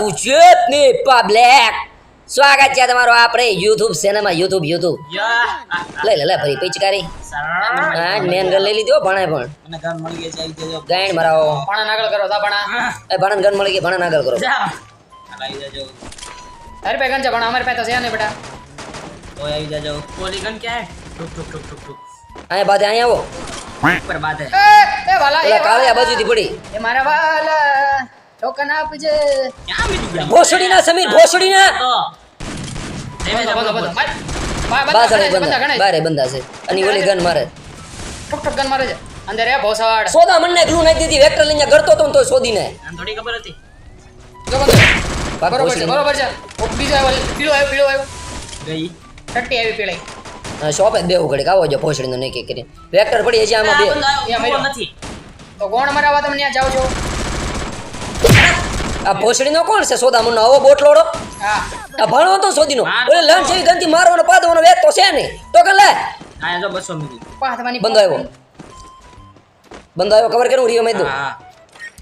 ગુજરાતની પબ્લિક સ્વાગત છે તમારું આપણે યુટ્યુબ ચેનલમાં યુટ્યુબ યુટ્યુબ. લઈ લે લે ફરી પિચકારી. હા મેન ગન લઈ લીધો ભણે પણ. મને મળી ગાયણ મરાવો ભણે નાગળ કરો તા ભણા. એ ભણન ગન મળી ગઈ ભણન આગળ કરો. અરે જજો પાસે ગન છે ભણા અમારે પાસે તો છે નહીં બેટા. તો આવી જજો પોલીગન ક્યાં હે ટુક ટુક ટુક ટુક અહીંયા બાદ અહીંયા આવો. ઉપર બાદ હે એ એ વાલા એ કાળે. બાજુથી પડી. એ મારા વાલા. ટોકન આપજે ક્યાં મિલી ગયા? ભોસડીના સમીર ભોસડી ના માર. બંધા ગણાય છે. બારે બંધા છે. અને ઓલી ગન મારે. ઠુક ગન મારે છે. અંદર એ ભોસાડ સોદા મનને ગ્લુ નાખી દીધી વેક્ટર લઈને ગરતો તો ને સોદી ને થોડી ખબર હતી. જો બંધો. બરોબર છે ભોસડી. બરોબર છે. ઓ, બીજો આવ્યો પીળો આવ્યો પીળો આવ્યો. ગઈ. ટટ્ટી આવી પીળાઈ. શોપે બેવું ઘડીક. આવો જો ભોસડીનો કે કરી. વેક્ટર પડી છે આમાં બે. નથી. તો કોણ મરાવા તમે ત્યાં જાઓ છો. આ ભોસડીનો કોણ છે? સોદા મનનો આવો બોટલોડો હા. આ ભણો તો માર ઓલે લણ જેવી ગંદી મારવાનો પાદવાનો વેત તો છે નહીં. તો કે લે. આ જો 200 મિલી. પાદવાની બંધ આવ્યો બંધ આવ્યો ખબર કેનું રીયો મેં દઉં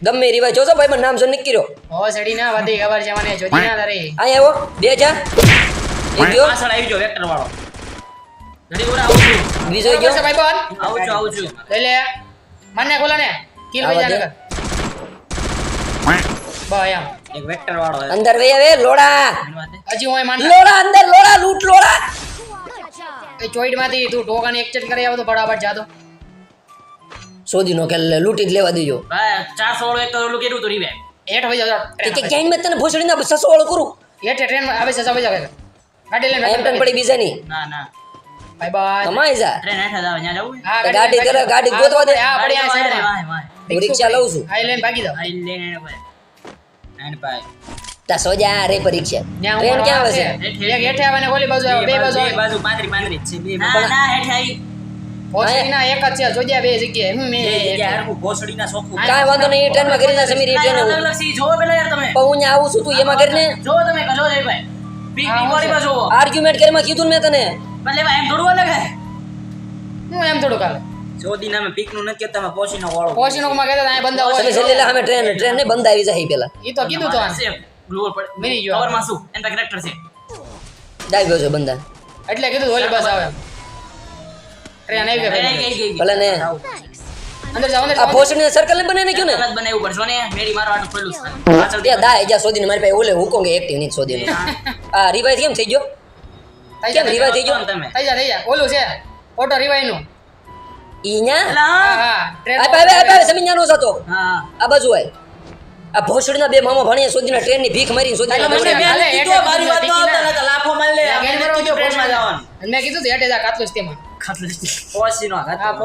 ગમે રીવાય જોજો ભાઈ મને નામ જો નક્કી રહ્યો. ભોસડી ના વધી ખબર છે મને જોતી ના તારી. અહીંયા આવ્યો બે જા એક ગયો. પાછળ આવી જો વેક્ટર વાળો. ઘડી ઓરા આવું છું. બીજો ગયો. ભાઈ બોલ. આવું છું આવું છું. લે લે મને ખોલો ને. કિલ ભાઈ વજા દે. નગર બા એમ. એક વેક્ટર વાળો અંદર વે આવે લોડા. હજી હું માન લોડા અંદર લોડા લૂટ લોડા. એ ચોઈડમાંથી તું ટોકન એક્સચેન્જ કરી આવો તો ફટાફટ જાતો. શોધી નો કે લે, જ લેવા દેજો. ભાઈ 400 વાળો એક તો ઓલું તો રીવે હેઠ વઈ જાવ તે કે ક્યાંય મેં તને ભોસડીના સસો વાળું કરું. હેઠ ટ્રેન આવે છે સવાઈ જાવ ગાડી લઈને એમ પણ પડી બીજાની. ના ના. Bye bye. કમાઈ જા. ટ્રેન હેઠા જાવ ત્યાં જવું હા ગાડી કરે, ગાડી ગોતવા દે. હા રિક્ષા લઉં છું. આ લઈને ભાગી જાવ આઈ લેને ભાઈ તા સોજા રે પરીક્ષા. ત્યાં ટ્રેન હું ક્યાં આવે આવે છે? એક હેઠે આવે ને ઓલી બાજુ આવે બે બાજુ આવે. બાજુ પાંદરી પાંદરી. છે બે ના, ના હેઠે આવી. ભોસડી એક જ છે જોજ્યા બે જગ્યાએ. હું મેં જગ્યાએ હેઠે. ભોસડીના સોખું. કાંઈ વાંધો નહીં સમીર ટ્રેન પેલા યાર તમે. હું આવું છું તું એમાં કરીને તમે કજો જય ભાઈ. માં આર્ગ્યુમેન્ટ કરીને કીધું ને મેં તને. એટલે એમ થોડું અલગ હે? હું એમ થોડું કાલે. જોદી નામે પીકનું નથી કહેતા પોસીનો વાળો. પોશીનો માં કહેતા આ બંદા તમે એટલે છેલ્લે અમે ટ્રેન ટ્રેન ને બંધ આવી જાય પેલા. ઈ તો કીધું તો ગ્લુઅર પર મિલી ગયો. કવરમાં શું? એમ કેરેક્ટર છે. ડાઈ ગયો છે બંધા એટલે કીધું ઓલી બસ આવે. ટ્રેન આવી ગઈ. ભલે ને. અંદર જાવ અંદર આ ભોસડી સર્કલ ને બને ને ક્યું ને? કલર બનાવ્યું પડશે ને મેરી મારો આટલું ખોલ્યું છે. પાછળ ત્યાં દા એજા શોધીને મારી પાસે ઓલે હુકોંગ એક્ટિવની શોધીને. આ રિવાઇઝ કેમ થઈ ગયો? થઈ કેમ જા રિવાઇઝ થઈ ગયો? તમે. થઈ જા થઈ જા ઓલું છે ઓટો રિવાઈ નું. ઈ ન્યા એલા, હા હા હા આ પાવે આ પાવે સમીન્યા જતો. આ બાજુ આય. આ ભોસડીના બે મામા ભણીએ સુધીના ટ્રેનની ભીખ મારીને સુધી એટલે મને મેં કીધું મારી વાત તો આવતા નતા લાફો મારી લે. મેં કીધું ટ્રેનમાં જવાનું. મેં કીધું હેટે જા કાતલું તેમાં. હા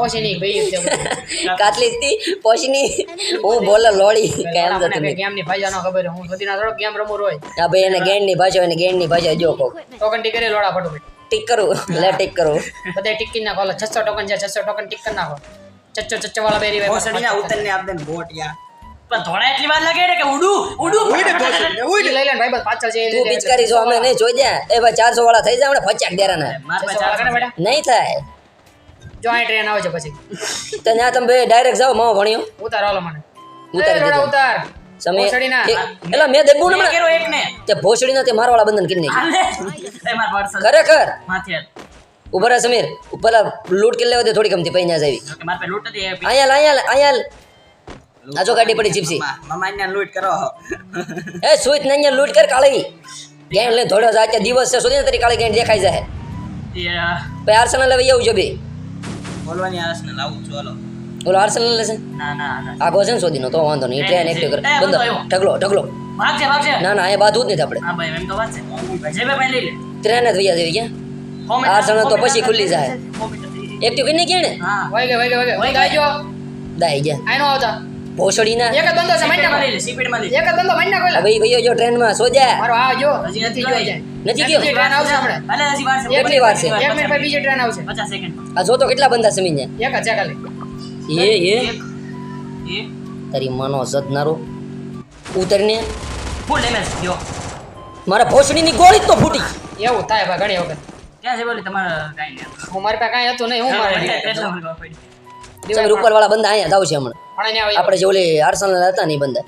બોલે કેમ નહીં. ગેમની ભાષા ન ખબર હું સુધીના થોડો ગેમ રમું રોય આ ભાઈ એને ગેંડની ભાષા એને ગેંડની ભાષા જો કહું. ટોકન ટીક લોડા ફટોફટ ટીક કરું લે ટીક કરું. બધા ટીક કરી નાખો છસો ટોકન છે છસો ટોકન ટીક કરી નાખો. ચચ્ચો ચચ્ચો વાળા બેરી ભાઈ પોસડીના ઉતરને આપદે ને બોટ યાર. પણ ધોળા એટલી વાર લાગે ને કે ઉડું ઉડું ઉડી લઈ લે ભાઈ બસ પાછળ છે તું પિચકારી જો અમે નહીં જોઈ જા એ ભાઈ ચારસો વાળા થઈ જાય આપણે ફચાક દેરાના માર નહીં થાય. જો આ ટ્રેન આવે છે પછી. તો ત્યાં તમે ડાયરેક્ટ જાઓ મો ભણ્યો. ઉતાર હાલો મને. ઉતારી. ઉતાર. સમય ભોસડીના. મેં દેબુ ને મેં એક ને તે ભોસડીના તે મારવાળા બંધન કરી પાર્સલ ખરેખર? માથે. ઊભા રહે સમીર. ઉપર લૂટ કે લેવા દે થોડી કમથી પૈસા જાવી. લૂંટ અહીંયા અહીંયા અહીંયા. આજો ગાડી પડી જીપસી. ને કરો. એ સુઈત ને અહીંયા લૂટ કર કાળી. ગેંડ લે ધોડ્યો જાય દિવસ છે સુધી તારી કાળી ગેંડ દેખાઈ જાય પછી આર્સેનલ લેવા આવું છે બે. બોલવાની આરસ ને લાવું છું હાલો. ઓલો આર્સેનલ લેશે. ના ના ના. આગો છે ને સોદીનો તો વાંધો નહીં. ટ્રેન એક્ટિવ કર બંધ બંધ ઢગલો ઢગલો. ભાગજે ભાગજે ના ના એ બાધું જ નહીં આપણે. હા ભાઈ એમ તો વાત છે. જે બે ભાઈ લઈ લે. ટ્રેન જ વૈયા જેવી ક્યાં? Comment- તો પછી ખુલ્લી જાય. એક્ટિવ કરીને ક્યાં હા. વાગે વાગે વાગે વાગે વઈ ગઈ વઈ વઈ ગઈ. ગઈ જો દાઈ ગયા. આનો આવતા. ભોસડીના. એક જ બંદો છે માઈના લઈ લે સ્પીડમાં લઈ લે. એક જ બંદો માઈના આ ભાઈ ભાઈઓ જો ટ્રેનમાં સોજા મારો આ જો હજી નથી જોઈ જાય નથી ગયો? ટ્રેન આવશે આપણે ભલે હજી વાર છે. કેટલી વાર છે? એક મિનિટ પછી બીજી ટ્રેન આવશે. પચાસ સેકન્ડ. આ જોતો કેટલા બંદા સમીન એક જ ખાલી. એ એ. એ. તારી માનો સદનારો ઉતરને. ફૂલ ડેમેજ થયો મારા ભોસડીની ગોળી જ તો ફૂટી. એવું થાય ભાઈ ઘણી વખત. ક્યાં છે બોલી તમારે કાંઈ નહીં હું મારી પાસે કાંઈ હતું નહીં હું મારે ખબર ઉપરવાળા બંદા અહીંયા જાવ છે હમણાં. આપણે જે ઓલી આર્સેનલ હતા ને એ બંદા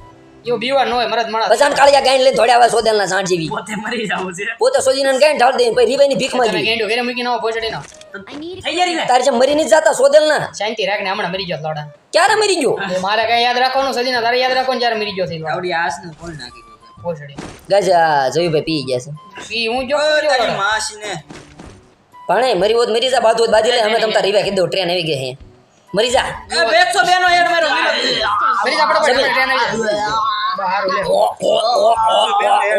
એવું બીવાર ન હોય મરદ માણસ. બસાન કાળિયા ગાઈને લઈને થોડી આવે સોદેલના સાંઠ જેવી. પોતે મરી જાવું છે. પોતે સોજીને ગાઈને ઢાળ દે પછી રીબાઈની ભીખ માંગી. ગેંડું ઘરે મૂકીને આવો ભોસડીનો થઈ જાય ને મરી નહીં જતા સોદેલના? શાંતિ રાખને હમણાં મરી ગયો લોડા. ક્યારે મરી ગયો? મારે કઈ યાદ રાખવાનું સજીના તારે યાદ રાખવાનું જ્યારે મરી ગયો થઈ આવડી આસ ને કોણ નાખી ગાજ આ પી ગયા છે. ઈ હું જો તારી માસી ને. પણ મરી હોત મરી જા બાજુ હોત બાજી લે. અમે તમતા રીવા કીધું ટ્રેન આવી ગઈ હે. મરી જા. બેસો બેનો યાર મારો. મરી જા ફટાફટ આપણે ટ્રેન આવી જાય. છે ને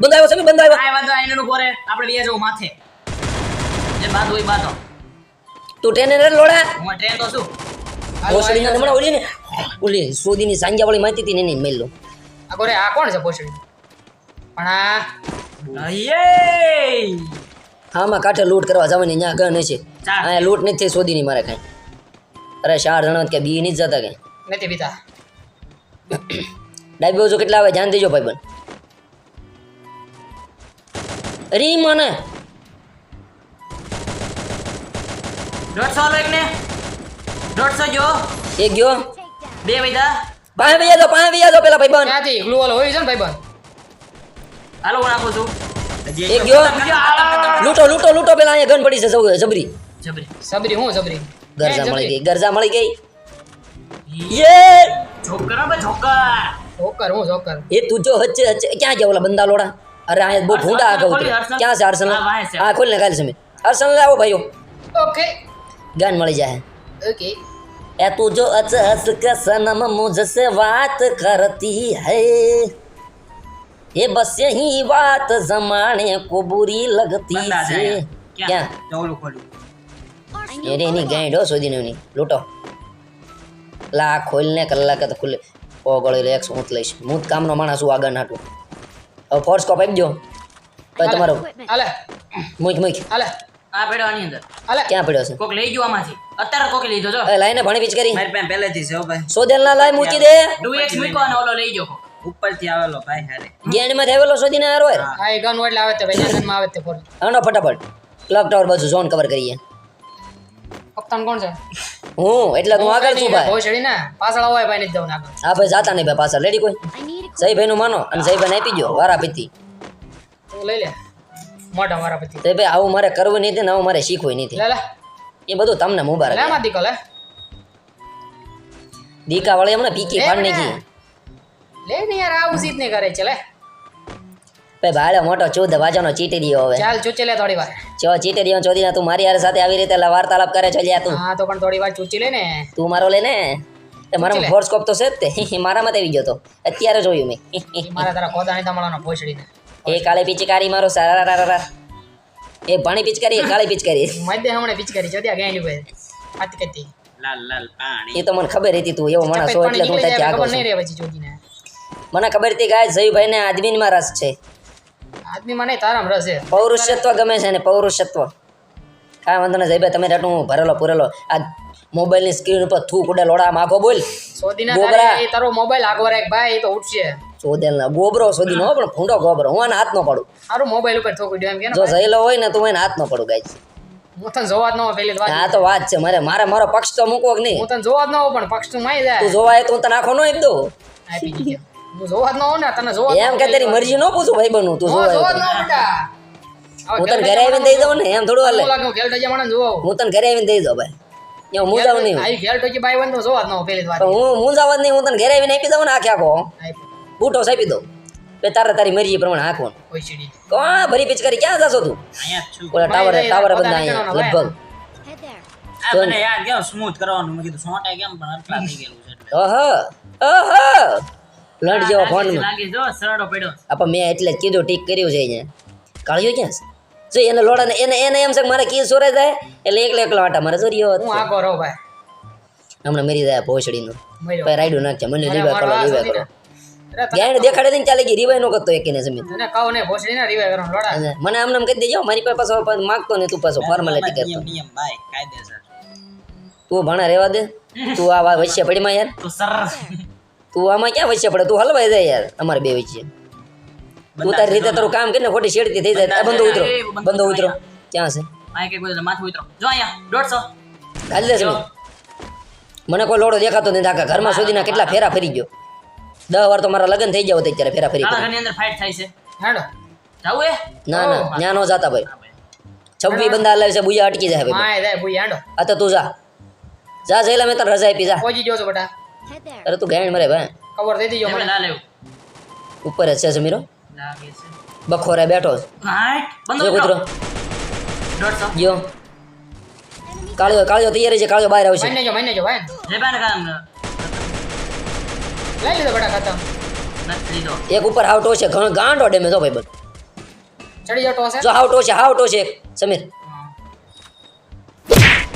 બંધ આવ્યો સમી બંધ આવ્યો આ વાંધો આઈને નું પોરે આપણે બે જવું માથે. જે બાદ હોય બાતો તું ટ્રેન રે લોડા હું ટ્રેન તો શું ભોસડીના હમણાં ઓલી ને. ઓલી સોદીની સાંજા વાળી માહિતી હતી ને એને મેલ લો. આ કોરે આ કોણ છે ભોસડી પણ આ અયે હામાં કાંઠે લૂંટ કરવા જવાની ત્યાં ગણ છે. અહીંયા લૂંટ નથી થઈ સોદીની મારે કાંઈ. અરે ચાર જણા કે બી નહીં જતા કાંઈ. નથી પીતા. ડાબી બાજુ કેટલા આવે ધ્યાન દેજો ભાઈ અરે મને. દોઢસો લો એક દોઢસો જો. એક ગયો બે વૈદા પાંચ વૈયા દો પાંચ વૈયા દો પેલા ભાઈ બંધ ક્યાંથી? ગ્લુ વાળો હોય છે ને ભાઈ હાલો હું નાખું છું. એક ગયો લૂંટો લૂંટો લૂટો પેલા અહીંયા ગન પડી છે સૌ જબરી. જબરી. હું સબરી ગરજા મળી ગઈ ગરજા મળી ગઈ. યે. જોકર હે જોકર. ये तू जो हच हच क्या क्या बोला बंदा लोड़ा? अरे आए वो ढूंढा आ गया क्या से आर्सनल हाँ खोल निकाल समय आर्सनल आओ भाइयों। ओके। गन मिल जाए ओके। ए तू जो हच हच के सनम मुझसे बात करती है। ये बस यही बात जमाने को बुरी लगती है क्या? चलो खोल। ये नहीं गाइड हो सो दिन नहीं लूटो। ला खोलने कल्ला का तो खुले। ખુલે ગળી લે એક હું જ લઈશ. હું જ કામનો માણસ છું આગળ નાટું હવે ફોર્સ કોપ આપજો. પછી તમારો. હાલે. મૂક મૂક. હાલે. આ પડ્યો આની અંદર. હાલે. ક્યાં પડ્યો છે? કોક લઈ ગયો આમાંથી. અત્યારે કોક લીધો જો. એ લાઈને ભણી પીચ કરી. મારી પાસે પહેલેથી છે હો ભાઈ. સોદેલ ના લાઈ મૂકી દે. ટુ એક્સ મૂકો અને ઓલો લઈ ગયો. ઉપરથી આવેલો ભાઈ હારે ગેંડમાં થયેલો સોદીને હારો હે હા એ ગન એટલે આવે તો ભાઈ. ગનમાં આવે તો ફોર આનો ફટાફટ. ક્લોક ટાવર બાજુ ઝોન કવર કરીએ. કપ્તાન કોણ છે? હું એટલે તું આગળ છું ભાઈ? ભોસડી ને પાછળ આવો ભાઈ નથી જવું આગળ. હા ભાઈ જાતા નહીં ભાઈ પાછળ રેડી કોઈ? સહી નું માનો અને સહી ભાઈ આપી ગયો વારા પીતી લઈ લે. મોટા મારા પછી તો ભાઈ આવું મારે કરવું નહીં ને આવું મારે શીખવું નહીં લે લે. એ બધું તમને મુબારક લે માં દીકો લે. દીકા વાળી હમણાં પીકી પાડ નહીં લે ને યાર આવું જીત નહીં કરે છે લે ભાઈ ભાડે મોટો ચૌદ વાજાનો દીયો હવે. ચાલ ચૂચી લે થોડી વાર. ચો ચીટરીયો ચોદી તું મારી હારે સાથે આવી રીતે વાર્તાલાપ કરે છે લ્યા તું. હા તો પણ થોડી વાર ચૂચી લે ને. તું મારો લે ને. તે મારા. ફોર્સ કોપ તો છે જ તે. મારામાં આવી ગયો તો. અત્યારે જોયું મેં. મારા તારા ખોદા નહીં તમારો ને એ કાલે પિચકારી મારો સારા એ પાણી પિચકારી એ કાળી પિચકારી. મધ્ય હમણે પિચકારી ભાઈ આતી કતી લાલ લાલ પાણી. એ તો મને ખબર હતી તું એવો માણસ છો એટલે તું નીકળી આગળ ખબર નહીં રહે પછી ચોદીને મને ખબર હતી ગાય ને આદમીમાં રસ છે. આદમી મને તારામ રસ છે. પૌરુષત્વ ગમે છે ને પૌરુષત્વ. કાંઈ વાંધો નહીં જયભાઈ તમે રાટું ભરેલો પૂરેલો. આ મોબાઈલની સ્ક્રીન ઉપર થૂક ઉડે લોડા માખો બોલ. સોદીના ગોબરા. એ તારો મોબાઈલ આગળ રાખ ભાઈ એ તો ઉઠશે સોદેલ ના ગોબરો સોદી નો પણ ફૂંડો ગોબરો હું આને હાથ નો પડું. સારું મોબાઈલ ઉપર થૂક ઉડ્યો એમ કે જો જઈલો હોય ને તો એને હાથ નો પડું ગાય હું તને જોવા જ ન હોય પેલી વાત હા તો વાત છે મારે મારે મારો પક્ષ તો મૂકવો કે નહીં? હું તને જોવા જ ન પણ પક્ષ તું માઈ જાય. તું જોવા એ તો હું તને આખો નો એક દઉં. આપી દીધી હું જોવા જ ન હોઉં ને તને જોવા એમ કે તારી મરજી નો પૂછું ભાઈ બનવું તું હું જોવા જોવા ન બેટા. હું તને ઘરે આવીને દઈ દઉં ને એમ થોડું હાલે. હું હું. હું તને ઘરે આવીને દઈ દઉં ભાઈ. એવું મૂંઝાવ નહીં આવી ઘેર ટોકી બાઈ હોય તો જોવા ન પેલી વાત હું મૂંઝાવ જ નહીં હું તને ઘરે આવીને આપી દઉં ને આખે આખો. બૂટો આપી દઉં. બે તારે તારી મરજી પ્રમાણે હાંકવાનું. કોણ ભરી પિચકારી? ક્યાં જશો તું? ઓલા ટાવર ટાવર બંધ અહીંયા લગભગ. મને યાર કેમ સ્મૂથ કરવાનું? મેં કીધું સોટા કેમ? પણ અટલા થઈ ગયેલું છે એટલે. ઓહો ઓહો. લંડ જેવો ફોન લાગે જો સરડો પડ્યો. આપા મેં એટલે કીધું ટીક કર્યું છે અહીંયા. કાળિયો ક્યાં છે? જો એને લોડા એને એને એમ છે મારે કી સોરે જાય એટલે એકલો એકલો આટા મારે જોરિયો હું આગો રહું ભાઈ. હમણાં મરી જાય ભોસડીનો. ભાઈ રાઈડું નાખશે મને રીવા કરો રીવા કરો. ને. અરે તને ગેંડ દેખાડે ને ચાલે ગઈ રીવાય નો કરતો એકને જમીન તને કહું ને ભોસડી ને રીવાય કરો લોડા. મને આમ નામ કહી દેજો મારી પાસે પાછો માંગતો ને તું પાછો ફોર્માલિટી કરતો. નિયમ ભાઈ કાયદેસર. તું ભણા રહેવા દે. તું આ વા વચ્ચે પડી માં યાર. તું સર. તું આમાં ક્યાં વચ્ચે પડે? તું હલવાઈ જાય યાર અમારે બે વચ્ચે. તું તારી રીતે તારું કામ કરીને ખોટી શેડતી થઈ જાય. આ બંધો ઉતરો. એ બંધો બંધો ઉતરો. ક્યાં છે? આ કે કોઈ માથું ઉતરો. જો અહીંયા દોઢસો. હાલ દે છે મને કોઈ લોડો દેખાતો નથી. આખા ઘરમાં સુધીના કેટલા ફેરા ફરી ગયો. દસ વાર તો મારા લગ્ન થઈ ગયા હોત અત્યારે ફેરા ફેરી કાળા કરી. ઘરની અંદર ફાઇટ થાય છે. હેડો. જાવું એ ના ના. ઓ. ન્યા નો જાતા ભાઈ. હા ભાઈ. છવ્વી બંદા લાવે છે બુયા અટકી જાય ભાઈ. માય જાય ભૂઈ હેડો. આ તો તું જા. જા જઈલા મેં તને રજા આપી જા. પહોંચી ગયો છો બેટા. Head there. અરે તું ગાયણ મરે ભાઈ ખબર દઈ દીજો મને. ના લેવું. ઉપર છે સમીરો. લાગે છે. બખોરે બેઠો છે. હાઈટ બંધો જો કૂતરો. દોઢસો. ગયો. કાળિયો કાળિયો તૈયાર છે કાળિયો બહાર આવશે. મને જો મને જો ભાઈ. લેબાને કામ. લઈ લીધો બડા ખતમ નથી લીધો. એક ઉપર હાવ ટોશે ઘણો ગાંડો ડેમેજ હો ભાઈ બન ચડી જતો હશે. જો હાવ ટોશે હાવ ટોશે સમીર.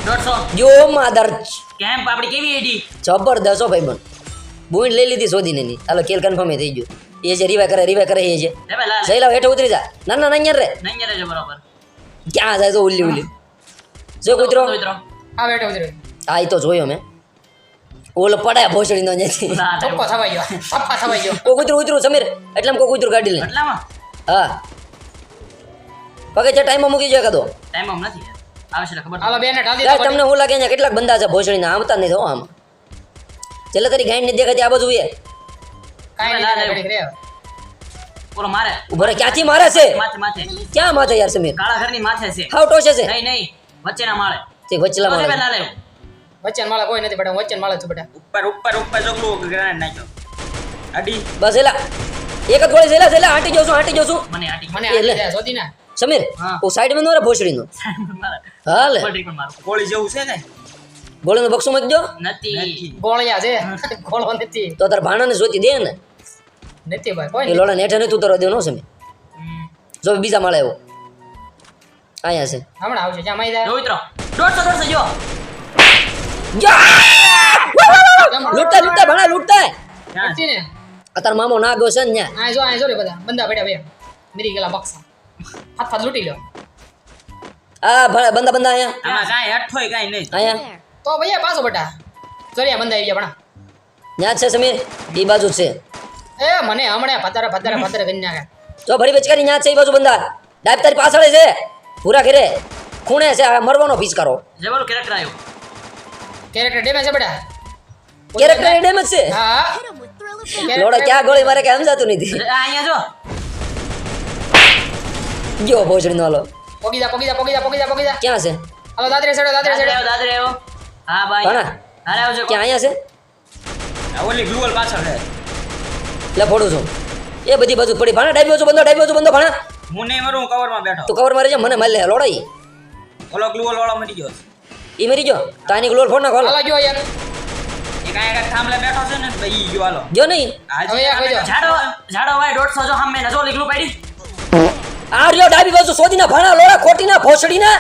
દોઢસો. જો માદર કેમ? આપડી કેવી એડી જબરદસ્ત હો ભાઈ બન બુઈન્ટ લઈ લીધી શોધીને ની હાલો કેલ કન્ફર્મ થઈ ગયું. એ જે રીવા કરે રીવા કરે એ છે. જઈ લાવ હેઠે ઉતરી જા. ના ના નહીં રે નહીં રે બરોબર. ક્યાં જાય તો ઉલ્લી ઉલ્લી. જો કૂતરો. આ બેઠો ઉતર્યો આ ઈ તો જોયો મેં. ઓલો પડાય ભોસડીનો ત્યાંથી થપ્પો થવાઈ ગયો. થપ્પા થવાઈ ગયો. કો કૂતરું ઉતરું સમીર? એટલે કો કૂતરું કાઢી લે. એટલામાં? હા. પગે જે ટાઈમમાં મૂકી જાય કદો ટાઈમ નથી ખબર હાલો ને ઢાલ તમને હું લાગે અહીંયા કેટલાક બંદા છે ભોસડીના આવતા નહીં આમ. છેલ્લે તારી ગાઈડ નથી દેખાતી આ બધું એ. કાંઈ ના, નહીં ના, ઘડીક રે. પૂરો મારે. ઊભો ક્યાંથી મારે છે? માથે માથે. ક્યાં માથે યાર સમીર? કાળા ઘરની માથે છે. હાવ ટોશે છે. નહીં નહીં વચ્ચેના માળે. તે વચલા તો મારે લેવા લા માળે કોઈ નથી બેટા હું વચ્ચે માળે છું બેટા. ઉપર ઉપર ઉપર જોગલું ગ્રેનેડ નાખ્યો. અડી. બસ એલા એક જ ગોળી છે એલા આંટી જોશું આંટી જોશું મને ના સમીર ઓ સાઈડમાં નો રે ભોસડીનો હા લે પણ ગોળી જેવું છે ને? ગોળીનો બક્સો મૂકજો નથી. ગોળિયા છે. ગોળો નથી. તો તાર ભાણાને જોતી દે ને. નથી ભાઈ કોઈ એ લોડા નેઠે નથી ઉતરવા દેવાનો છે મેં. જો બીજા માળે આવ્યો અહીંયા છે. હમણાં આવશે જ્યાં માઈ જાય. જો દોડતો દોઢસો જો. લૂટતા લૂટતા ભાણા લૂટતા. આ મામો ના ગયો છે ને ન્યા. આ જો આ જો રે બધા. બંદા પડ્યા બે. મરી ગેલા બક્ષા હાથ હાથ લૂટી લ્યો. આ ભણા બંદા બંદા અહીંયા? આમાં કાઈ અઠોય કાઈ નહીં. અહીંયા? તો ભૈયા પાછો બટા. જોરિયા બંદા આવી ગયા ભણા. ન્યા જ છે સમીર? એ બાજુ છે. એ મને હમણાં પધારે પતારા પધારે ગન્યા કે જો ભરી પચકારી ન્યા છે એ બાજુ બંદા ડાબ તારી પાછળ છે. પૂરા ઘરે. ખૂણે છે આ મરવાનો ભીચકારો કરો. બોલું કેરેક્ટર આવ્યું. કેરેક્ટર ડેમેજ છે બટા. કેરેક્ટર ડેમેજ છે? હા. લોડા ક્યાં ગોળી મારે કે સમજાતું નથી. આ અહીંયા જો. ગયો ભોસડીનો હાલો પોગી જા પોગી જા પોગી જા પોગી જા પોગી જા ક્યાં છે હાલો દાદરે સડો દાદરે સડો દાદરે આવ્યો હા ભાઈ ભાણા? આવજો ક્યાં અહીંયા છે ઓલી ગ્લુઅલ પાછળ છે લે ફોડું છું એ બધી બાજુ પડી ભાણા ડાબ્યો છું બંદો ડાબ્યો છું બંદો ભાણા હું નહીં મરું હું કવરમાં બેઠો તું કવર મારી જા મને મારી લે લોડાઈ ઓલો ગ્લુઅલ વાળો મરી ગયો ઈ મરી ગયો તાની ગ્લુઅલ ફોડ નાખો હાલો. હાલો જો યાર એ થાંભલે બેઠો છે ને ગયો હાલો ગયો નહીં હવે. ઝાડો ઝાડો ભાઈ દોઢસો જો સામે નજો જો ઓલી ગ્લુ પાડી આ રહ્યો ડાબી બાજુ સોદીના ભાણા લોડા ખોટીના ભોસડીના.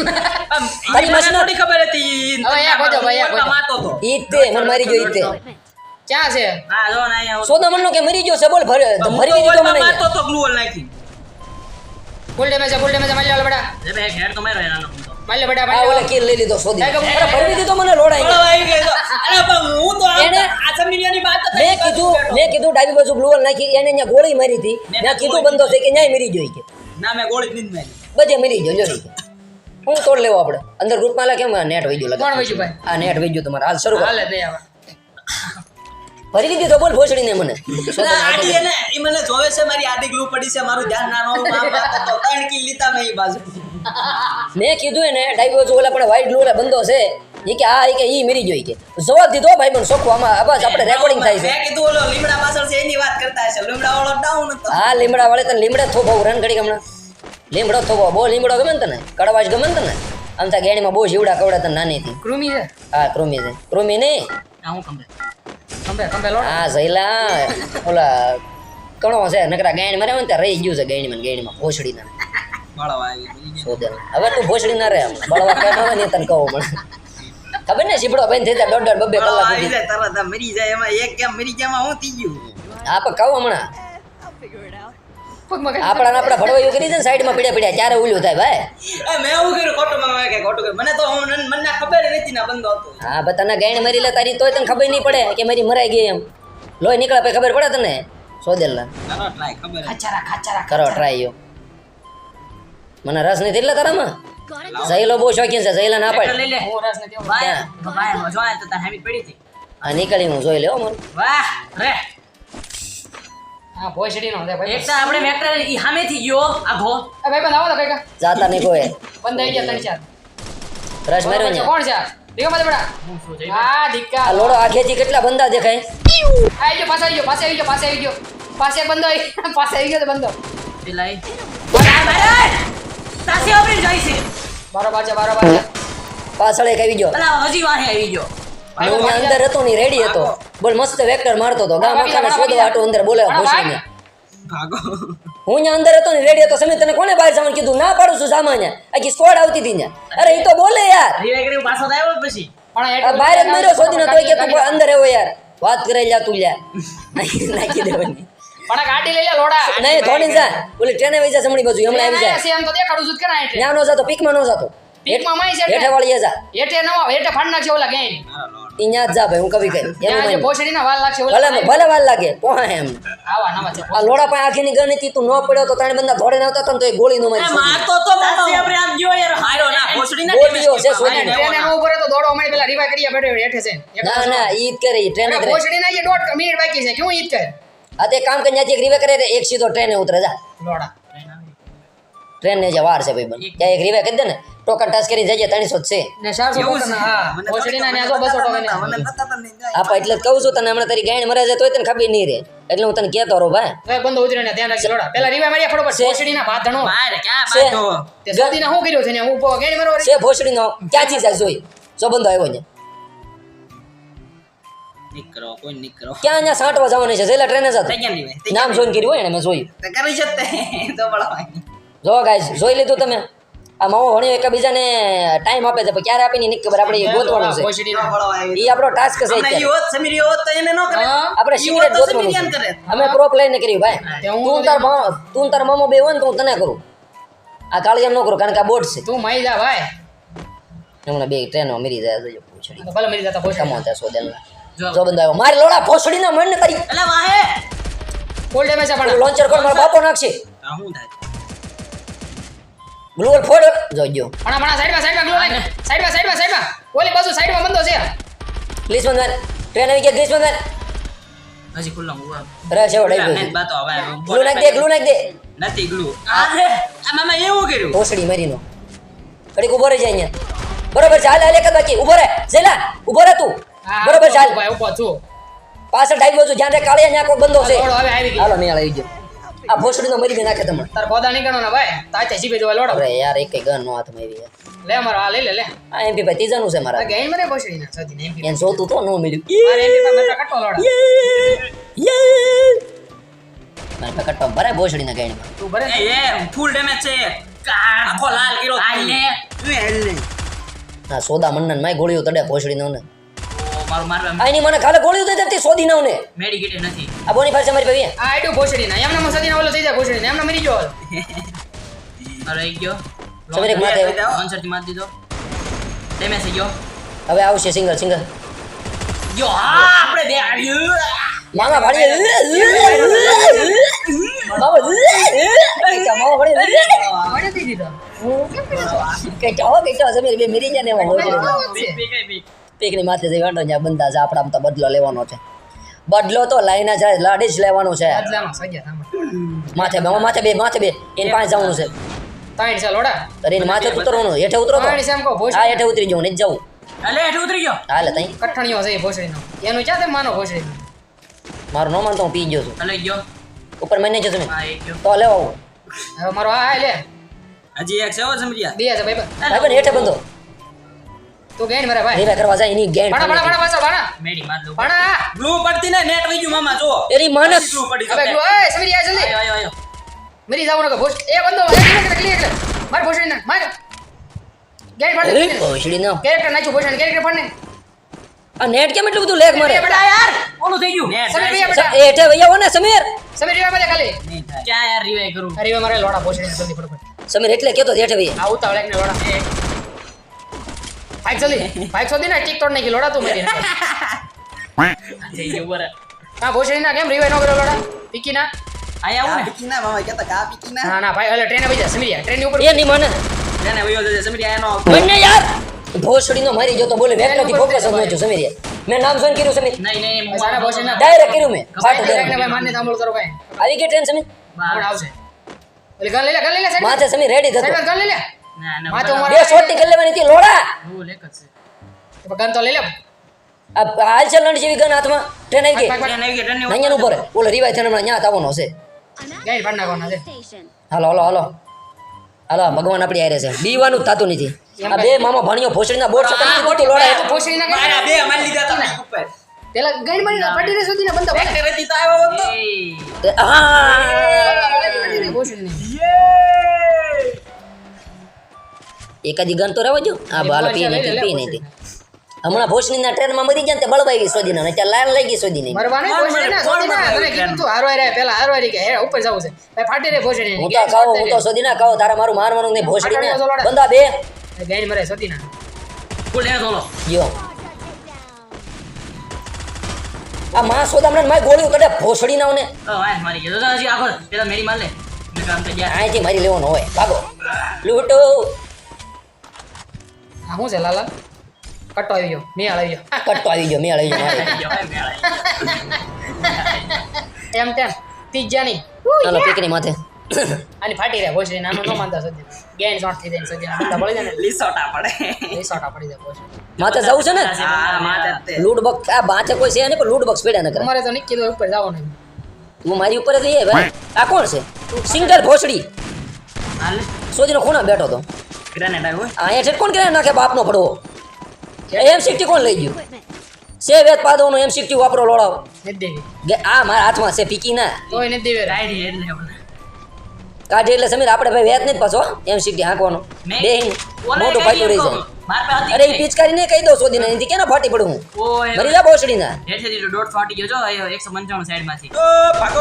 તારી ઈ મને ખબર હતી હવે યા કોજો ભાઈ, યા કોજો માતો તો. ઈતે મને મારી ગયો ઈતે ક્યાં છે? હા જો ના અહીંયા સોદા મનનો કે મરી ગયો છે બોલ ભરે મરી ગયો તો મને. માતો તો ગ્લુઅલ નાખી. ફૂલ ડેમેજ ફૂલ ડેમેજ મારી લો બેટા જે ભાઈ હેડ તો મારી લો બેટા મારી ઓલે કિલ લઈ લીધો સોદી. અરે ભરી દીધો મને લોડાઈ ઓલો આવી ગયો તો. અરે પણ હું તો આ જમીનિયાની વાત મેં કીધું. મેં કીધું ડાબી બાજુ ગ્લુઅલ નાખી એને અહીંયા ગોળી મારી હતી. મેં મેં કીધું બંધો છે કે ન્યાય મરી ગયો કે. ના મેં ગોળી જ નહીં બધે મરી ગયો જો હું તોડ લેવો આપણે? અંદર ગ્રુપમાં લા કેમ નેટ વઈ ગયું કોણ વઈ ગયું ભાઈ? આ નેટ વઈ ગયો તમારે. હાલ શરૂ કરો. હાલે દે આવા ભરી દીધી તો બોલ ભોસડીને મને. ના, આડી એને ઈ મને જોવે છે મારી આડી ગ્લુ પડી છે મારું ધ્યાન ના નું આમ વાતો તો ત્રણ કિલ લીધા મેં ઈ બાજુ. મેં કીધું એને બાજુ ઓલા પણ વાઈટ ગ્લુ બંધો છે. ઈ કે આ કે ઈ મરી જોઈ કે. જવાબ દીધો ભાઈ મને સોખો આમાં બસ આપણે રેકોર્ડિંગ થાય છે. મેં કીધું ઓલો લીમડા પાછળ છે એની વાત કરતા છે લીમડા વાળો ડાઉન હતો. હા લીમડા વાળે તને લીમડે થોભો રન ઘડી હમણાં. લીમડો થોભો બહુ લીમડો ગમે ને તને? કડવાજ ગમે ને તને? આમ તા ગેણીમાં બહુ જીવડા કવડા તને નાની હતી. કૃમિ છે? હા ક્રોમી છે. ક્રોમી નહીં હા હું કંબે કંબે કંબે લો હા જઈલા ઓલા કણો છે નકરા ગાયણ મરે ને ત્યાં રહી ગયું છે ગાયણીમાં ને ગાયણીમાં ભોસડીના. ના આવી ગઈ. હવે તું ભોસડી ના રહે આમ બળવા કહેવા ના ને તને કહું મને ખબર ને સીપડો બેન થઈ જાય દોઢ દોઢ બબે કલાક સુધી. તરત મરી જાય એમાં એક કેમ મરી જાય એમાં હું થઈ ગયું? હા પણ કહું હમણાં. આપણા આપણા ભડવા ભડવાયું કરી દે ને સાઈડમાં પડ્યા પડ્યા ત્યારે ઉલ્યું થાય ભાઈ? એ મેં એવું કર્યું ખોટું માં કે ખોટું કે મને તો હું મને ખબર નથી ના બંધો હતો. હા પણ તને ગાયણ મરી લે તારી તોય તને ખબર નહીં પડે કે મારી મરાઈ ગઈ એમ. લોહી નીકળે પછી ખબર પડે તને? સોદેલના. કરો ટ્રાય ખબર ખાચારા ખાચારા કરો ટ્રાય યો. મને રસ નથી એટલે તારામાં? જઈલો બહુ શોખીન છે જઈલા ના પડે લઈ લે. હું રસ નથી ભાઈ ભાઈ જો આ તો તાર હેમી પડી હતી. હા નીકળી હું જોઈ લેવો મને વાહ રે. હા ભોસડીનો છે ભાઈ. એક તો આપણે વેક્ટર ઈ સામેથી ગયો આઘો ભાઈ બંધ આવો તો કઈ જાતા નહીં કોઈ. બંધ થઈ ગયા ત્રણ ચાર. રસ માર્યો ને કોણ છે આ? માથે બેટા. હું શું જઈ આ દીકા આ લોડો આખેથી કેટલા બંદા દેખાય? ગયો પાસે આવી ગયો પાસે આવી ગયો પાસે આવી ગયો. પાસે બંદો આવી પાસે આવી ગયો તો બંદો પેલા. મારે! તાસી બરોબર છે બરોબર છે પાછળ એક આવી ગયો. પેલા હજી વાહે આવી ગયો. હું અંદર હતો ને રેડી હતો. બોલ મસ્ત વેક્ટર મારતો હતો. ગામ આખાને શોધવા હાટુ અંદર બોલાવ્યો ભોસડીને હું ત્યાં અંદર હતો ને રેડી હતો. સમીર તને કોને બહાર જવાનું કીધું? ના પાડું છું સામાન આખી સ્કોડ આવતી હતી ને અરે એ તો બોલે યાર. પાછો આવ્યો પછી. બહાર જ માર્યો શોધીને તો કે તું અંદર એવો યાર. વાત કરે લ્યા તું લ્યા નાખી દેવાની. પણ આ ગાડી લઈ લે લોડા. નહીં થોડી જા. ઓલી ટ્રેને વઈ જા જમણી બાજુ હમણાં આવી જાય એમ તો દેખાડું છું કે ના એટલે. ત્યાં નો જાતો પીકમાં નો જાતો. પીકમાં માય છે. હેઠે વાળી જા. હેઠે આવે હેઠે ફાડ નાખશે ઓલા ગેંગ ઈ જ જા ભાઈ હું કવિ કહી ત્યાં જે એનું ભોસડીના વાલ લાગશે ભલે ભલે વાલ લાગે પોહા એમ. આવા નવા છે આ લોડા પાસે આખીની ગણ ગણી તું નો પડ્યો તો ત્રણ બંદા ધોડે ન આવતા તો એ ગોળી નો એ મારી મારતો તો તાસી આપણે આમ ગયો યાર હારો ના ભોસડી ના ગોળીઓ છે સોની ટ્રેન એનો ઉપર તો દોડો અમે પેલા રીવા કરીએ બેઠો હેઠે છે. ના ના ઈદ કરે ઈ ટ્રેન જ ના જે દોઢ મિનિટ બાકી છે કેવું ઈદ કરે? આ તે કામ કરી ત્યાંથી એક રીવે કરે એક સીધો ટ્રેને ઉતરે જા. લોડા. ટ્રેન ને જે વાર છે ભાઈ બન ત્યાં એક રીવે કરી દે ને ટોકન ટાસ કરી જઈએ ત્રણસો જ છે. ને ચારસો ટોકન હા. ઓછડી ના ને આ જો બસો ટોકન. આપા એટલે જ કહું છું તને હમણાં તારી ગાયણ મરે છે તોય તને ખબર નહીં રે એટલે હું તને કહેતો રહું ભાઈ બંધ બંધો ઉતરીને ધ્યાન રાખજો લોડા. પેલા રીવે મારી ફટોફટ છે. ભોસડીના ભાત ધણો. મારે ક્યાં છે. બાંધો? તે સદીને શું કર્યો છે ને હું ગેડી મારો છે ભોસડીનો ક્યાંથી જાય જોઈ. જો બંધો આવ્યો છે નીકળો કોઈ નીકળો. ક્યાં અહીંયા સાંટવા જવાની છે? ટ્રેને જતો નહીં નામ જોઈને કર્યું હોય ને મેં જોયું. તે કરી છે તો જો ગાઈસ જોઈ લીધું તમે? આ માવો ભણ્યો એકબીજાને ટાઈમ આપે છે પણ ક્યારે આપીને ખબર? આપણે ગોતવાનું છે. ન ભોસડીના બળવાય. એ આપણો ટાસ્ક છે. આપણે સિગરેટ ગોતવાનું છે. અમે પ્રો લઈને કર્યું ભાઈ. તું તાર તું તાર મામો બે હોય ને તો હું તને કરું. આ કાળિયા ન કરું કારણ કે આ બોટ છે. તું માઈ જા ભાઈ. હમણાં બે ટ્રેનો મરી જાય પૂછડી. ભલે મરી જતા કોઈ કમો ત્યાં સોદેલ જો. બંદા આવ્યો. મારે લોડા ભોસડીના મણ કરી. અલા વાહે. ફૂલ ડેમેજ છે પણ લોન્ચર કોણ? મારો બાપો નાખશે. આ શું થાય? ગ્લુઅર ફોડ. જોજો પણ પણ સાઈડમાં સાઈડમાં ગ્લો લાઈન. સાઈડમાં સાઈડમાં સાઈડમાં. ઓલી બાજુ સાઈડમાં બંધો છે. પ્લીઝ બંધવાન ટ્રેન આવી ગયા પ્લીઝ બંધવાન હજી ખુલ્લા હું રે છે ઓડાઈ ગયો ગયું બાતો હવે ગ્લુ નાખ દે ગ્લુ નાખ દે. નથી ગ્લુ. આ આ મામા એવું કર્યું? ભોસડી મરીનો. ઘડીક ઊભો રહી જાય અહીંયા. બરોબર ચાલ હાલે બાકી. ઊભો રહે. જેલા ઊભો રહે તું. હા, બરોબર ભાઈ ઊભો છું પાછળ ડાઈ બાજુ જ્યાં રે કાળિયા ન્યા કોઈ બંધો છે. હવે આવી ગયો. હાલો મેળ આવી ગયો. આ ભોસડીનો મરી ગઈ નાખે તમે તાર બોદા નીકળો ને ભાઈ. તાતે જીભે જોવા લોડો. અરે યાર એક ગન નો હાથમાં આવી ગયા. લે મારો આ લઈ લે લે. આ એમપી ભાઈ ત્રીજાનું છે મારા. ગેમ મને ભોસડી ના સદી ને એમપી એને જોતું તો નો મળ્યું. મારે એમપી માં મેટા કટો લોડા. મારે પકડતો ભરે ભોસડીના ગાયણમાં તું ભરે એ ફૂલ ડેમેજ છે. આખો લાલ કર્યો આ લે. લે. હા સોદા મન્નન માય ગોળીઓ તડે ભોસડી નો ને. મારું મારવા આની મને ખાલે ગોળી દઈ દેતી સોદી નાવ ને મેડિકેટ નથી. આ બોની પાસે મારી ભાઈ આ આડ્યું ભોસડી ના. એમના માં સદી ના ઓલો થઈ જાય ભોસડી ને. એમના મરી ગયો અરે ગયો. સમીર એક માથે લોન્ચરથી માર દીધો. ડેમેજ થઈ ગયો. હવે આવશે સિંગલ સિંગલ. યો હા આપણે બે આવ્યું મામા ભાડી મામા મામા ભાડી દીધો. કે હો કઈટા સમીર બે મરી જાય ને એમાં હોય. પીકની માથે જઈ વાંધો ત્યાં બંધા છે આપણા તો બદલો લેવાનો છે. બદલો તો લઈને જાય લાડી જ લેવાનો છે. માથે બે માથે બે માથે બે એને પાંચ જવાનું છે. માથે ઉતરવાનું હેઠે ઉતરો તો. તાઈન છે એમ હા હેઠે ઉતરી જવું નહીં જવું અલે હેઠે ઉતરી ગયો. હાલે તઈ. કઠણીઓ છે ભોસડી એનું ક્યાં માનો ભોસડી મારું ન માનતો હું પી ગયો છું. અલે ગયો. ઉપર મને નહીં જતું હા એક ગયો. તો લેવા હવે મારો આ લે. હજી એક છે સમજ્યા. બે છે ભાઈ ભાઈ હેઠે બંધો. તું ગેન મારા ભાઈ. રીવા કરવા જાય એની ગેન ભણા ભણા ભણા પાછો ભણા મેડી માર દો ભણા ગ્લુ પડતી ને નેટ વઈ ગયું મામા જો એરી માનસ ગ્લુ પડી હવે છે એ સમીર આ જલ્દી. આયો આયો મેરી જાવ નકો ભોસ એ બંદો ક્લિયર ક્લિયર માર ભોસડી ના માર. ગેન અરે ફાડ ભોસડી નો. કેરેક્ટર નાખ્યું ભોસડી કેરેક્ટર ફાડ ને આ નેટ કેમ એટલું બધું લેગ મારે? બેટા યાર. ઓલું થઈ ગયું. સમીર ભૈયા બેટા. એ હેઠે વૈયા ઓને સમીર. સમીર રીવા મારે ખાલી. નહીં થાય. ક્યાં યાર રિવાઈ કરું? અરે મારે લોડા ભોસડી જલ્દી ફટાફટ. સમીર એટલે કેતો હેઠે વૈયા. આ ઉતાવળ ને લોડા. એ ભાઈ भाई ભાઈ શોધી टिक तोड़ने की लोड़ा तू मेरी ना ગયું બરાબર હા ભોસડી ના કેમ? રીવાઈ નો કર્યો લોડા પીકી ના આયા આવું આ ને. પીકી ના મામા કહેતા કે આ પીકી ના ના ના ભાઈ એટલે ટ્રેન ભાઈ જા સમીર ટ્રેનની ઉપર એની મને. જેને વયો જશે સમજ્યા એનો મને યાર. ભોસડી નો મારી જો તો બોલે વેકલો નથી ફોકસ જ નહોતું સમીર યાર મેં નામ જોઈને કર્યું સમીર નહીં નહીં હું સારા બોસ ના ડાયરેક્ટ કર્યું મેં. ફાટું ને direct. ભાઈ માનને તાંબુલ કરો ભાઈ. આવી ગઈ ટ્રેન સમીર આવશે? ઓલી ગન લઈ લે ગન લઈ લે સાઈડ માથે સમીર રેડી થતો. ગન લઈ લે. ના ના માં તો બે શોટ કરી લેવાની હતી લોડા. હું લેખ છે. ગન તો લઈ લે. આ હાલ છે જેવી ગન હાથમાં. ટ્રેન આવી ગઈ. ટ્રેન આવી ગઈ, ટ્રેનની અહીંયા ઉપર ઓલો રિવાય થઈને હમણાં ન્યા આવવાનો છે. ગાઈડ ફાડ નાખવાના છે? હાલો હાલો હાલો. હાલો ભગવાન આપણી છે. બીવાનું થતું નથી. આ બે મામા ભણ્યો ભોસડીના બોર્ડ તમે લોડા. તો પોસડી ના મારા બે અમારી લીધા તમે ઉપર પેલા ગાઈડ મારી પડી રે સુધી બંધ તો આવ્યો હોત. એ, હા જ. ને ગન તો રહેવા જો આ બાલ પી નહીં પી નહીં હમણાં ભોસડીના ટ્રેનમાં મરી ગયા ને તે બળવાઈ ગઈ સોદીના. ને ત્યાં લાલ લઈ ગઈ શોધી ના ના હારવાઈ ગયા હે ઉપર જવું છે. ફાટી રે પોસડી હું તો ખાવ હું તો શોધી ના ખાવ તારા મારું મારવાનું નહીં ભોસડી ને બંદા બે. ગાઈડ મરે શોધી ના ફૂલ ડેમેજ બોલો યો. આ માં સોદામણે મારી ગોળીઓ કડે ભોસડીના ને ઓ મારી ગયો. તો હજી આખો પેલા મેરી માર લે. કામ તો ગયા. અહીંથી મારી લેવાનો હોય. ભાગો. લૂટો. આ શું છે લાલા? કટ્ટો આવી ગયો મેળ આવી ગયો. આ કટ્ટો આવી ગયો મેળ આવી ગયો એમ તેમ ત્રીજાની ચાલો પીકની માથે. આની ફાટી રહ્યા ભોસડી નાનો નો માનતા સદી ગેન શોર્ટ થઈ જાય સદી આટલા બળી જાય ને. લીસોટા પડે. લીસોટા પડી જાય ભોસડી માથે જવું છે ને? હા માથે લૂટ બક્સ આ બાચે કોઈ છે ને પણ લૂટ બક્સ પડ્યા ન કરે તમારે તો નિકી તો ઉપર જવાનું હું મારી ઉપર જ ભાઈ. આ કોણ છે? સિંગલ ભોસડી. સોજીનો ખૂણા બેઠો તો ગ્રેનેડ આવ્યો હોય. આ કોણ કરે નાખે? બાપનો પડવો એમ સિક્ટી કોણ લઈ ગયું? સે વેત પાદવનો એમ સિક્ટી વાપરો લોડાવ. નથી દેવી. ગે- આ મારા હાથમાં છે પીકી ના. તોય નથી દેવી. રાઈડ હેડ લેવલ કાઢી એટલે સમીર આપણે ભાઈ વેત નહીં પાછો એમ સિક્ટી હાંકવાનો. બે ઓલા મોટું રહી જાય કહું. માર પાસે હતી અરે એ પિચકારી ને કહી દો કેનો ફાટી પડું હું? ઓય, મરી જા ફાટી ગયો. ઓ ભાગો.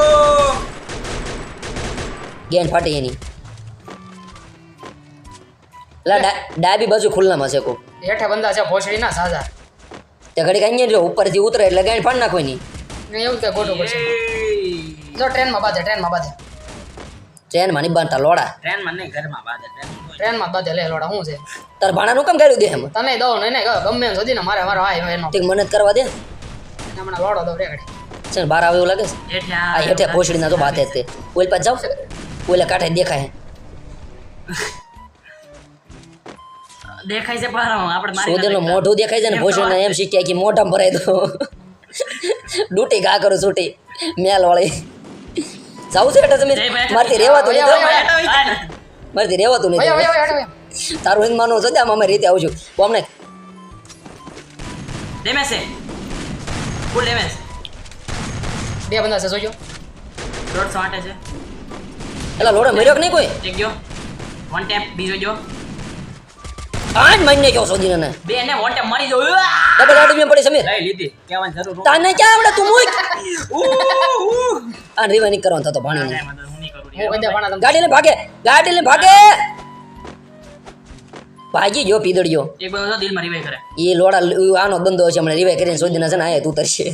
ગેન ફાટી એની. લા ડાબી બાજુ ખુલ્લામાં છે કો હેઠે બંદા છે ભોસડી ના સાજા. તે ઘડી કઈ જો ઉપરથી ઉતરે એટલે ગાડી ફાડ નાખો ની એવું તે ગોટું પડશે. જો ટ્રેનમાં બાંધે ટ્રેનમાં બાજે ટ્રેનમાં નહીં બાંધતા લોડા. ટ્રેનમાં નહીં ઘરમાં બાદ ટ્રેનમાં. ટ્રેનમાં બાંધે લે લોડા શું છે? તાર ભાણાનું કેમ કર્યું દે એમ? તમે દો ને એને કહો ગમે એમ સુધી ને મારે મારો હા એનો ઠીક મને કરવા દે. હમણાં લોડો દો રે ચાલ બહાર આવે એવું લાગે છે? હેઠે આ હેઠે ભોસડીના તો બાતે જ તે. ઓલ પાસ જાવ ઓલે કાંઠે દેખાય. દેખાય છે પણ આપણે મારી સોદેનું મોઢું દેખાય છે ને ભોસડીના એમ શીખ્યા કે મોઢામાં ભરાય દો. ડૂટી ઘા કરું છૂટી. મેલ વાળી. જાવું છે એટલે તમે મારથી રહેવાતું ઓય, નથી ઓય, હો. ઓય. હા ને. મારથી રહેવાતું ભાઈ તારું હિંગ માનવું છે આમ અમે રીતે આવું છું. તો અમને. ડેમેજ છે. ફૂલ ડેમેજ બે બંદા છે જોજો. દોઢસો આઠે છે. એટલે લોડે મર્યો કે નહીં કોઈ? એક ગયો વન ટેપ બીજો ગયો આ મહિને નાખ્યો સોદીને ને? બે ને ટેપ મારી ડબલ આડી પડી સમીર. લઈ લીધી. કહેવાની જરૂર તને તાને ક્યાં આવડે તું મૂક. આ રિવાય નહીં કરવાનો થતો ભાણી બંદા ગાડી લઈને ભાગે ગાડી લઈને ભાગે ભાગી. ગયો પીદડ્યો એક બાજુ તો દિલમાં revive કરે. એ લોડા આનો બંદો છે હમણાં રિવાય કરીને સોદીના છે ને આ તું તરશે.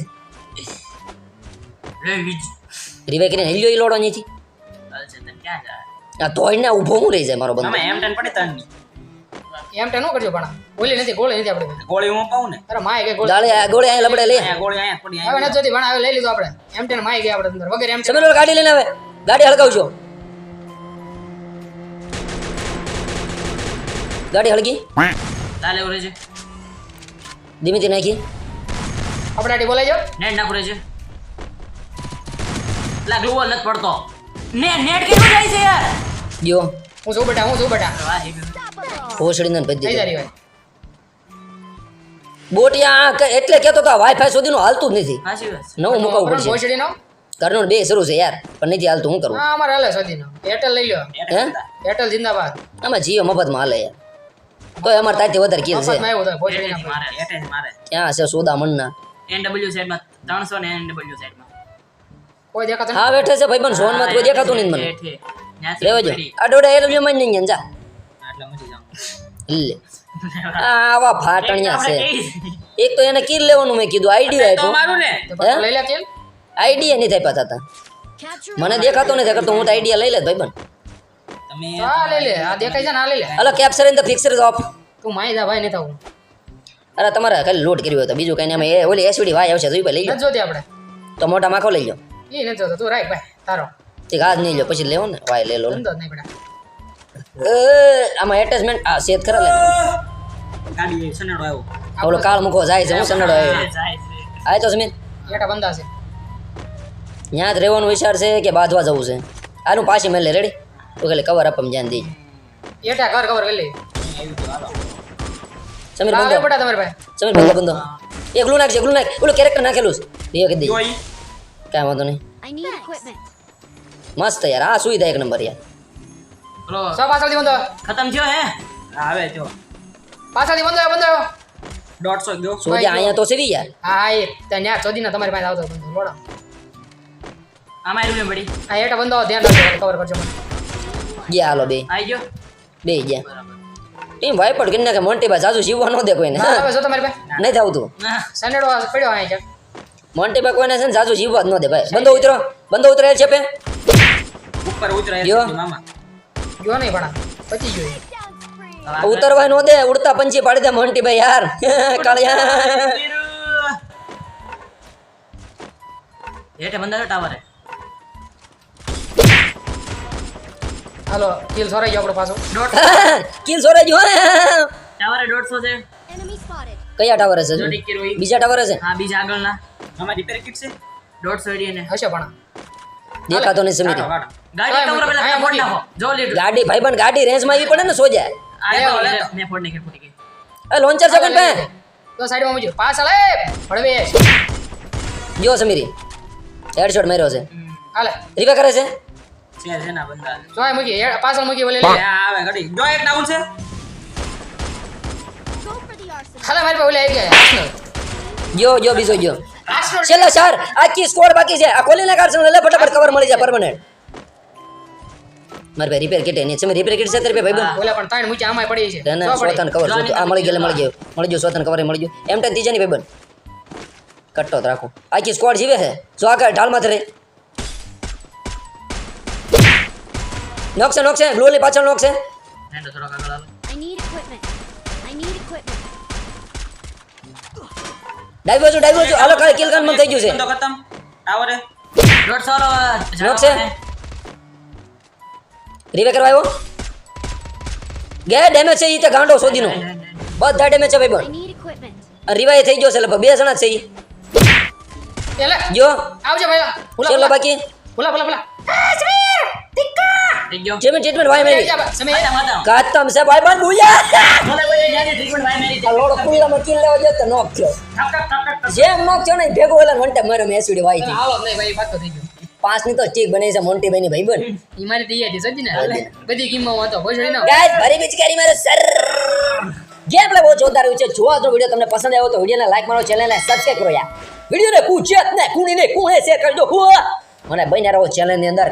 રિવાઈ કરીને હેલ્યો એ લોડો છે તને જાય? આ ધોઈને ઊભો હું રહી જાય મારો બંદો. એમ ટેન પડે તનની એમ ટેન નો કરજો પણ. ગોળી નથી ગોળી નથી આપણે ગોળી હું પાઉં ને? અરે માય કે ગોળી. ગાળે આ ગોળી અહીં લબડે લે. ગોળી અહીં પડી હવે નથી જોતી ભાણા હવે લઈ લીધો આપણે. એમ ટેન માય ગયા આપણે અંદર. વગર એમ સમીર ગાડી લઈને આવે ગાડી હળગાવજો. ગાડી હળગી. ચાલે એવું છે ધીમેથી નાખી. આપણે આટી બોલાઈ જાઓ નેટ નાખું છે લા ગ્લુવલ નથી પડતો. ને નેટ કેટલું જાય છે યાર? જો હું જો બેટા હું જો બેટા. વાહ. ભોસડીને ભજી દીધો બોટિયા એટલે કેતો તો વાઈફાઈ સુધીનું હાલતું જ નથી. સાચી વાત છે. નવું મુકાવું પડશે. ઘરનું બે શરૂ છે યાર પણ નથી હાલતું હું કરું? અમારે હાલે સોદી એરટેલ લઈ લો હે? એરટેલ જિંદાબાદ. આમાં જીઓ મફતમાં હાલે. યાર તો અમારે તારથી વધારે કીધું છે? ક્યાં છે સોદા મનના? NW સાઈડમાં 300 ને NW સાઈડમાં કોઈ દેખાતું હા બેઠે છે ભાઈ પણ સોનમાં કોઈ દેખાતું નહીં મને. લેવા જો. આ ડોડા એ માં નહીં જા. એટલે મરી જાઉં. લે આ આવા ફાટણિયા છે. એક તો એને કિલ લેવાનું મેં કીધું આઈડિયા આપ્યો. મારું ને લઈ લે આઈડિયા નહીં થાય પાતા તા. મને દેખાતો નથી કરતો હું તો આઈડિયા લઈ લે ભાઈ બન તમે હા લઈ લે. આ દેખાય છે ને લઈ લે. અલા capture in the fixer of તું માઈ જા ભાઈ નહીં અરે તમારે ખાલી લોડ કર્યો હતો બીજું કઈ નહીં અમે ઓલી એસવીડી વાય આવશે જોઈ ભાઈ લઈ લો જોતી આપણે. તો મોટા માખો લઈ લો એ નથી જોતો. તું રાખ ભાઈ તારો. ઠીક આજ નહીં લો પછી લેવો ને ભાઈ લઈ લો નહીં પડે. એ, આમાં એટેચમેન્ટ આ સેત ખરા લે. ગાડી સનડો આવ્યો. ઓલો કાળ મૂકો જાય છે હું સનડો આવ્યો. આય તો સમીર એટા બંધા છે. ત્યાં જ રહેવાનો વિચાર છે કે બાંધવા જવું છે. આનું પાછી મેલે રેડી તો ખાલી કવર આપમ ધ્યાન દે એટા કવર કવર કરી લે. સમીર આવે બંધો. પડે તમારે ભાઈ. સમીર બંધો બંધો. એ ગ્લુ નાખશે ગ્લુ નાખ. ઓલો કેરેક્ટર નાખેલું છે. બે કીધી જોઈ. કાંઈ વાંધો નહીં. મસ્ત યાર આ સુવિધા એક નંબર યાર. સો પાછળથી બંધો ખતમ થયો હે? આવે જો. પાછળથી બંધો બંધો દોઢસો ગયો સોજી અહીંયા તો સીધી યાર હા એ ત્યાં ન્યા ના તમારી પાસે આવતો બંધો લોડો આમાં આવ્યું પડી આ એટા બંધો ધ્યાન રાખજો કવર કરજો મને. ગયા હાલો બે. આવી ગયો? બે ગયા. ટીમ વાઇપર કરી કે મોન્ટી ભાઈ જાજુ જીવવા ન દે કોઈને. ના હવે જો તમારી પાસે? નહીં થતું ના સનેડો પડ્યો અહીં છે. મોન્ટી ભાઈ કોઈને છે ને જાજુ જીવવા જ ન દે ભાઈ. બંધો ઉતરો. બંધો ઉતરે છે પે. ઉપર ઉતરાય છે મામા. ગયો નહીં ભણા પછી જોઈએ ઉતરવા નો દે ઉડતા પંછી પાડી દે મોન્ટી ભાઈ યાર. કાળિયા. હેઠે બંધા ટાવર. હે હાલો કિલ સોરાઈ ગયો આપણો પાછો. કિલ સોરે જો ટાવરે દોઢસો છે. Enemy spotted. કયા ટાવર છે? જો. બીજા ટાવર છે? હા બીજા આગળના. મામા રિપેર કિટ છે. દોઢસો એડી ને હશે પણ. દેખાતો નહીં સમીર કાઢો. કાઢો ગાડી કવર પેલા હા, ફોડ મૂકી. નાખો. જો લીધું ગાડી ભાઈ પણ ગાડી રેન્જમાં આવી પડે ને સોજા. આ લેવો, લેવો, લેવો. મેં ફોડ નાખી ફૂટી ગઈ. એ લોન્ચર છે કોણ પે તો સાઈડમાં મૂકજો. પાછળ એ ભળવે જો સમીરી હેડશોટ માર્યો છે. હાલે. રીપે કરે છે? છે છે ના બંદા જો અહીં મૂકી એ પાછળ મૂકી ઓલે એ લે આવે ગાડી જો એક ડાઉન છે. Go for the arsenal. હાલે મારી પાસે ઓલે આવી ગયા. Arsenal. જો જો બીજો જો. Arsenal છેલ્લા ચાર. આખી સ્કોર બાકી છે. આ ખોલીને કાઢશે લે ફટાફટ કવર મળી જાય પરમનન્ટ મારે ભાઈ રિપેર કિટ એની છે. રિપેર કિટ છે તારે ભાઈ બંધ ઓલા પણ ત્રણ મૂકી આમાં પડી છે. તને જો સ્વતન કવર આ મળી ગયેલે મળી ગયો. મળી ગયો સ્વતન કવર મળી ગયો. એમ ટાઈમ ત્રીજા ની ભાઈ બંધ કટ્ટો જ રાખો. આખી સ્કોડ જીવે છે. જો આગળ ઢાલમાં રહે. નોકશે નોકશે ગ્લોલી પાછળ નોકશે હેન્ડો થોડોક આગળ હાલો. I need equipment. I need equipment. ડાઈ બાજુ ડાઈ બાજુ હાલો કાલે કિલ કન્ફર્મ થઈ ગયું છે બંધો ખતમ ટાવરે દોઢસો વાળો નોક છે? રિવે કરવા આવ્યો ગે ડેમેજ છે ઈ તે ગાંડો શોધીનો બધા ડેમેજ છે ભાઈ I બંધ need equipment. રિવાય થઈ ગયો છે લગભગ બે જણા જ છે ઈ. એ લે જો આવજો ભાઈ ભૂલા છેલ્લો ભૂલા બાકી ભૂલા ભૂલા ભૂલા આ, સમીર! ધિક્કા! થઈ ગયો જેમી ટ્રીટમેન્ટ વાય મેરી. કાતમ છે ભાઈ બંધ બુયા વાય મારી લોડો ખુલ્લામાં કિલ લેવા ગયો તો નોક થયો. જેમ નોક થયો ને ભેગો ઓલા વંટે માર્યો મેં એસવીડી થી આવો નહીં ભાઈ વાત તો થઈ ગયો પાંચની તો ચીક બની છે મોન્ટી ભાઈ ની ભાઈ બન ઈ મારી તૈયારી સજી ને બધી કિંમત હતો ભોજડી ના ગાઈસ ભરી પિચકારી મારો સર ગેમ પ્લે બહુ જોરદાર છે જો આ વિડિયો તમને પસંદ આવ્યો તો વિડીયોને લાઈક મારો ચેનલને સબસ્ક્રાઇબ કરો યાર વિડીયોને કુચેત ને કુણીને કુણે શેર કરજો મને બન્યા રહો ચેનલની અંદર